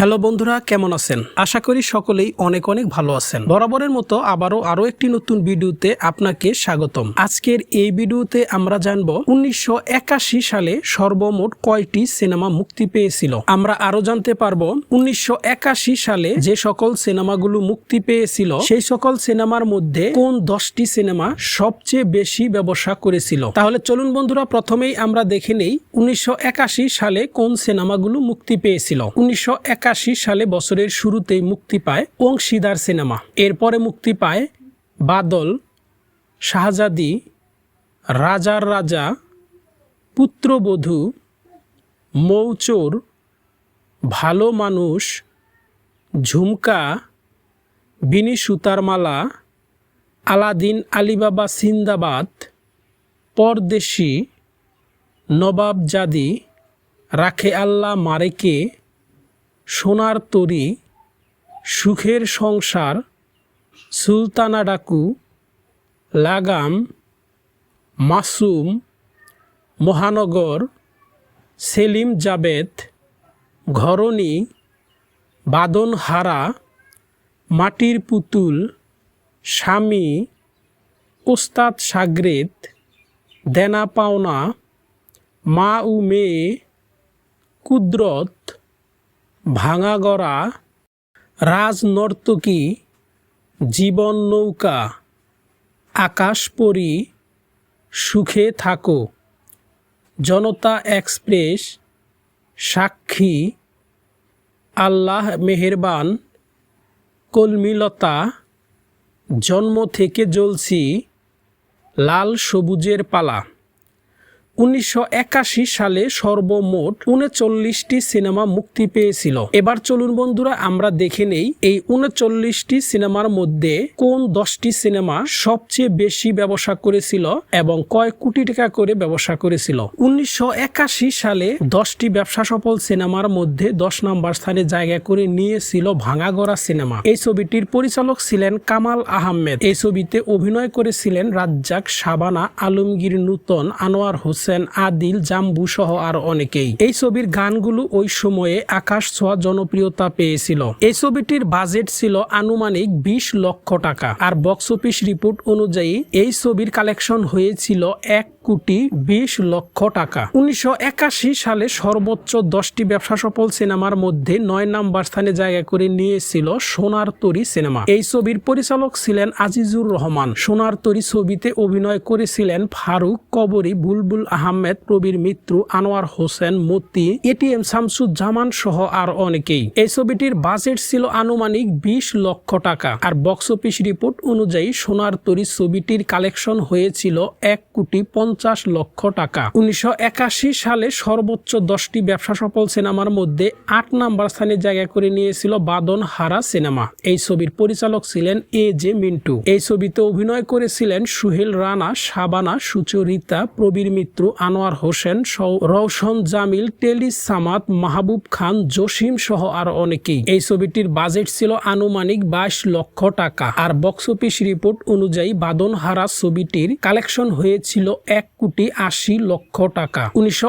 Hello বন্ধুরা, কেমন আছেন? আশা করি সকলেই অনেক অনেক ভালো আছেন। বরাবরের মতো আবারও আরও একটি নতুন ভিডিওতে আপনাকে স্বাগতম। আজকের এই ভিডিওতে আমরা জানব উনিশশো একাশি সালে সর্বমোট কয়টি সিনেমা মুক্তি পেয়েছিল। আমরা আরও জানতে পারব উনিশশো সালে যে সকল সিনেমাগুলো মুক্তি পেয়েছিল, সেই সকল সিনেমার মধ্যে কোন দশটি সিনেমা সবচেয়ে বেশি ব্যবসা করেছিল। তাহলে চলুন বন্ধুরা, প্রথমেই আমরা দেখে নেই উনিশশো একাশি সালে কোন সিনেমাগুলো মুক্তি পেয়েছিল। উনিশশো সালে বছরের শুরুতেই মুক্তি পায় অংশীদার সিনেমা। এরপরে মুক্তি পায় বাদল, শাহজাদি, রাজার রাজা, পুত্রবধূ, মৌচোর, ভালো মানুষ, ঝুমকা, বিনি সুতারমালা, Aladdin Alibaba Sindbad, Pardesi, Nawabzadi, রাখে আল্লাহ মারেকে সোনার তরি, সুখের সংসার, সুলতানা ডাকু, লাগাম, মাসুম, মহানগর, সেলিম জাবেদ, ঘরণী, বাদনহারা, মাটির পুতুল, স্বামী, ওস্তাদ সাগরেদ দেনা পাওনা, মা ও মেয়ে, কুদরত ভাঙাগড়া রাজনর্তকী, জীবন নৌকা আকাশপরী সুখে থাকো। জনতা এক্সপ্রেস, সাক্ষী, আল্লাহ মেহেরবান, কলমিলতা, জন্ম থেকে জ্বলছি লাল সবুজের পালা। উনিশশো একাশি সালে সর্বমোট উনচল্লিশটি সিনেমা মুক্তি পেয়েছিল। এবার চলুন বন্ধুরা, আমরা দেখে নেই এই উনচল্লিশটি সিনেমার মধ্যে কোন দশটি সিনেমা সবচেয়ে বেশি ব্যবসা করেছিল এবং কয় কোটি টাকা করে ব্যবসা করেছিল। উনিশশো একাশি সালে দশটি ব্যবসা সফল সিনেমার মধ্যে দশ নম্বর স্থানে জায়গা করে নিয়েছিল ভাঙাগড়া সিনেমা। এই ছবিটির পরিচালক ছিলেন কামাল আহমেদ। এই ছবিতে অভিনয় করেছিলেন রাজ্জাক শাবানা আলমগীর নূতন, আনোয়ার হোসেন আদিল, জাম্বু সহ আর অনেকেই। এই ছবির গানগুলো ওই সময়ে আকাশ ছোঁয়া জনপ্রিয়তা পেয়েছিল। এই ছবিটির বাজেট ছিল আনুমানিক বিশ লক্ষ টাকা। আর বক্স অফিস রিপোর্ট অনুযায়ী এই ছবির কালেকশন হয়েছিল এক কোটি বিশ লক্ষ টাকা। উনিশশো একাশি সালে সর্বোচ্চ দশটি ব্যবসা সফল সিনেমার মধ্যে নয় নাম্বার স্থানে জায়গা করে নিয়েছিল সোনার তরি সিনেমা। এই ছবির পরিচালক ছিলেন আজিজুর রহমান। সোনার তরি ছবিতে অভিনয় করেছিলেন ফারুক কবরী, বুলবুল আহমেদ, প্রবীর মিত্র, আনোয়ার হোসেন, মতি এটিএম শামসুজ্জামান সহ আর অনেকেই। এই ছবিটির বাজেট ছিল আনুমানিক বিশ লক্ষ টাকা। আর বক্স অফিস রিপোর্ট অনুযায়ী সোনার তরি ছবিটির কালেকশন হয়েছিল এক কোটি পঞ্চাশ লক্ষ টাকা। উনিশশো একাশি সালে সর্বোচ্চ দশটি ব্যবসা সফল সিনেমার মধ্যে আট নাম্বার স্থানে জায়গা করে নিয়েছিল বাদন হারা সিনেমা। এই ছবির পরিচালক ছিলেন এ জে মিন্টু। এই ছবিতে অভিনয় করেছিলেন সুহেল রানা, শাবানা, সুচরিতা, প্রবীর মিত্র, আনোয়ার হোসেন রওশন জামিল টেলিস সামাদ, মাহবুব খান, জসিম সহ আর অনেকেই। এই ছবিটির বাজেট ছিল আনুমানিক বাইশ লক্ষ টাকা। আর বক্স অফিস রিপোর্ট অনুযায়ী বাদন হারা ছবিটির কালেকশন হয়েছিল এক কোটি আশি লক্ষ টাকা। উনিশশো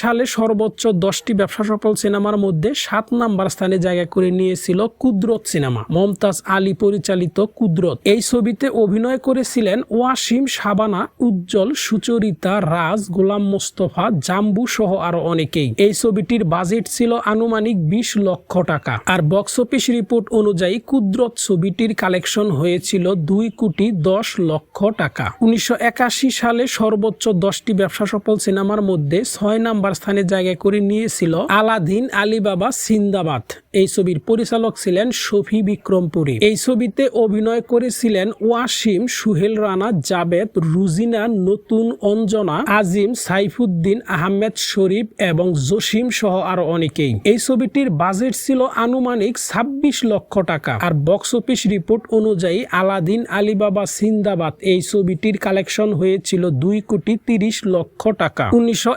সালে সর্বোচ্চ দশটি ব্যবসা সফল সিনেমার মধ্যে সাত নাম্বার স্থানে জায়গা করে নিয়েছিল কুদরত সিনেমা। মমতাজ আলী পরিচালিত কুদরত। এই ছবিতে অভিনয় করেছিলেন ওয়াসিম শাবানা উজ্জ্বল, সুচরিতা, রাজ, গোলাম মোস্তফা, জাম্বু সহ আরও অনেকেই। এই ছবিটির বাজেট ছিল আনুমানিক বিশ লক্ষ টাকা। আর বক্স অফিস রিপোর্ট অনুযায়ী কুদরত ছবিটির কালেকশন হয়েছিল দুই কোটি দশ লক্ষ টাকা। উনিশশো একাশি সালে সর্বোচ্চ দশটি ব্যবসা সফল সিনেমার মধ্যে ছয় নাম্বার স্থানে জায়গা করে নিয়েছিল আলাদিন, আলিবাবা, সিন্দাবাদ। এই ছবির পরিচালক ছিলেন শফি বিক্রমপুরী এই ছবিতে অভিনয় করেছিলেন ওয়াসিম, সুহেল রানা, জাবেদ, রুজিনা, নতুন অঞ্জনা, আজিম, সাইফুদ্দিন, আহমেদ শরীফ এবং জসিম সহ আরও অনেকেই। এই ছবিটির বাজেট ছিল আনুমানিক ছাব্বিশ লক্ষ টাকা। আর বক্স অফিস রিপোর্ট অনুযায়ী আলাদিন, আলিবাবা, সিন্দাবাদ এই ছবিটির কালেকশন হয়েছিল দুই কোটি তিরিশ লক্ষ টাকা। উনিশশো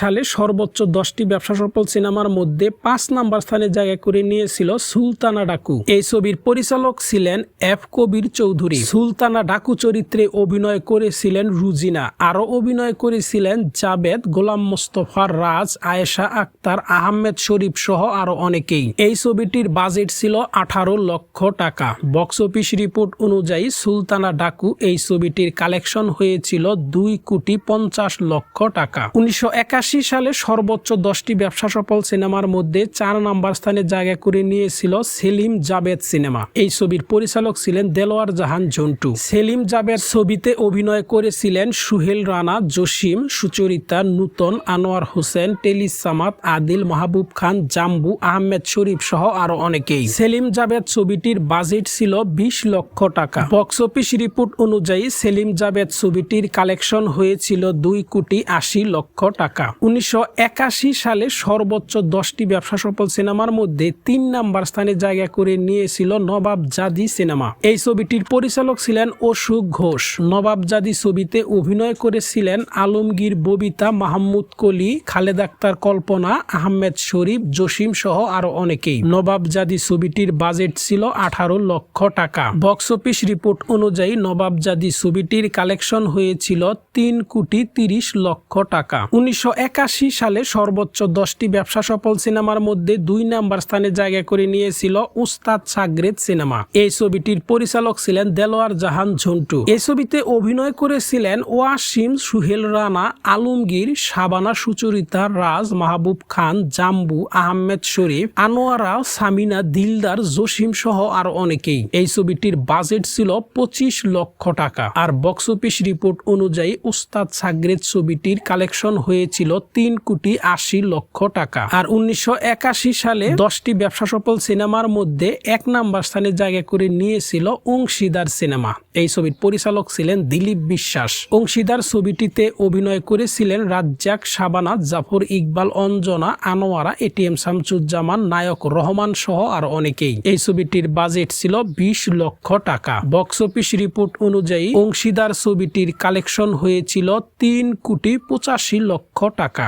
সালে সর্বোচ্চ দশটি ব্যবসা সফল সিনেমার মধ্যে পাঁচ নাম্বার স্থানে জায়গা করে নিয়েছিল সুলতানা ডাকু। এই ছবির পরিচালক ছিলেন এফ কবির চৌধুরী। সুলতানা ডাকু চরিত্রে অভিনয় করেছিলেন রুজিনা। আরও অভিনয় করেছিলেন জাবেদ, গোলাম মোস্তফার রাজ, আয়েশা আক্তার, আহমেদ শরীফ সহ আরও অনেকেই। এই ছবিটির বাজেট ছিল আঠারো লক্ষ টাকা। বক্স অফিস রিপোর্ট অনুযায়ী সুলতানা ডাকু এই ছবিটির কালেকশন হয়েছিল দুই কোটি পঞ্চাশ লক্ষ টাকা। উনিশশো একাশি সালে সর্বোচ্চ দশটি ব্যবসা সফল সিনেমার মধ্যে চার নাম্বার স্থানে জায়গা করে নিয়েছিল সেলিম জাবেদ সিনেমা। এই ছবির পরিচালক ছিলেন দেলোয়ার জাহান জন্টু সেলিম জাবেদ ছবিতে অভিনয় করেছিলেন সুহেল রানা, জসিম, সুচরিতা, নূতন, আনোয়ার হোসেন, টেলিস সামাত আদিল মাহবুব খান, জাম্বু আহমেদ শরীফ সহ আরও অনেকেই। সেলিম জাবেদ ছবিটির বাজেট ছিল বিশ লক্ষ টাকা। বক্স অফিস রিপোর্ট অনুযায়ী সেলিম জাবেদ ছবিটির কালেকশন হয়েছিল দুই কোটি আশি লক্ষ টাকা। উনিশশো একাশি সালে সর্বোচ্চ দশটি ব্যবসা সফল সিনেমার মধ্যে তিন নাম্বার স্থানে জায়গা করে নিয়েছিল নবাব জাদি সিনেমা। এই ছবিটির পরিচালক ছিলেন অশোক ঘোষ। নবাব জাদি ছবিতে অভিনয় করেছিলেন আলমগীর, ববিতা, মাহমুদ কলি, খালেদ আক্তার, কল্পনা, আহমেদ শরীফ, জসিম সহ আরও অনেকেই। নবাব জাদি ছবিটির বাজেট ছিল আঠারো লক্ষ টাকা। বক্স অফিস রিপোর্ট অনুযায়ী নবাব জাদি ছবিটির কালেকশন হয়েছিল তিন কোটি তিরিশ লক্ষ টাকা। উনিশশো একাশি সালে সর্বোচ্চ দশটি ব্যবসা সফল সিনেমার মধ্যে দুই নাম্বার স্থানে জায়গা করে নিয়েছিল উস্তাদ সাগরেদ সিনেমা। এই ছবিটির পরিচালক ছিলেন দেলোয়ার জাহান ঝন্টু। এই ছবিতে অভিনয় করেছিলেন ওয়াসিম সুহেল রানা, আলমগীর, শাবানা সুচরিতা রাজ, মাহবুব খান, জাম্বু আহমেদ শরীফ, আনোয়ারা, সামিনা, দিলদার, জসিম সহ আর অনেকেই। এই ছবিটির বাজেট ছিল পঁচিশ লক্ষ টাকা। আর বক্স অফিস রিপোর্ট অনুযায়ী উস্তাদ সাগরেদ ছবিটির কালেকশন হয়েছিল তিন কোটি আশি লক্ষ টাকা। আর উনিশশো একাশি সালে দশটি ব্যবসা সফল সিনেমার মধ্যে এক নাম্বার স্থানে জায়গা করে নিয়েছিল অংশীদার সিনেমা। এই ছবির পরিচালক ছিলেন দিলীপ বিশ্বাস। অংশীদার ছবিটিতে অভিনয় করেছিলেন রাজ্জাক, শাবানা, জাফর ইকবাল, অঞ্জনা, আনোয়ারা, এটিএম, শামসুজ্জামান, নায়ক রহমান সহ আর অনেকেই। এই ছবিটির বাজেট ছিল বিশ লক্ষ টাকা। বক্স অফিস রিপোর্ট অনুযায়ী অংশীদার ছবিটির কালেকশন হয়েছিল তিন কোটি পঁচাশি লক্ষ টাকা।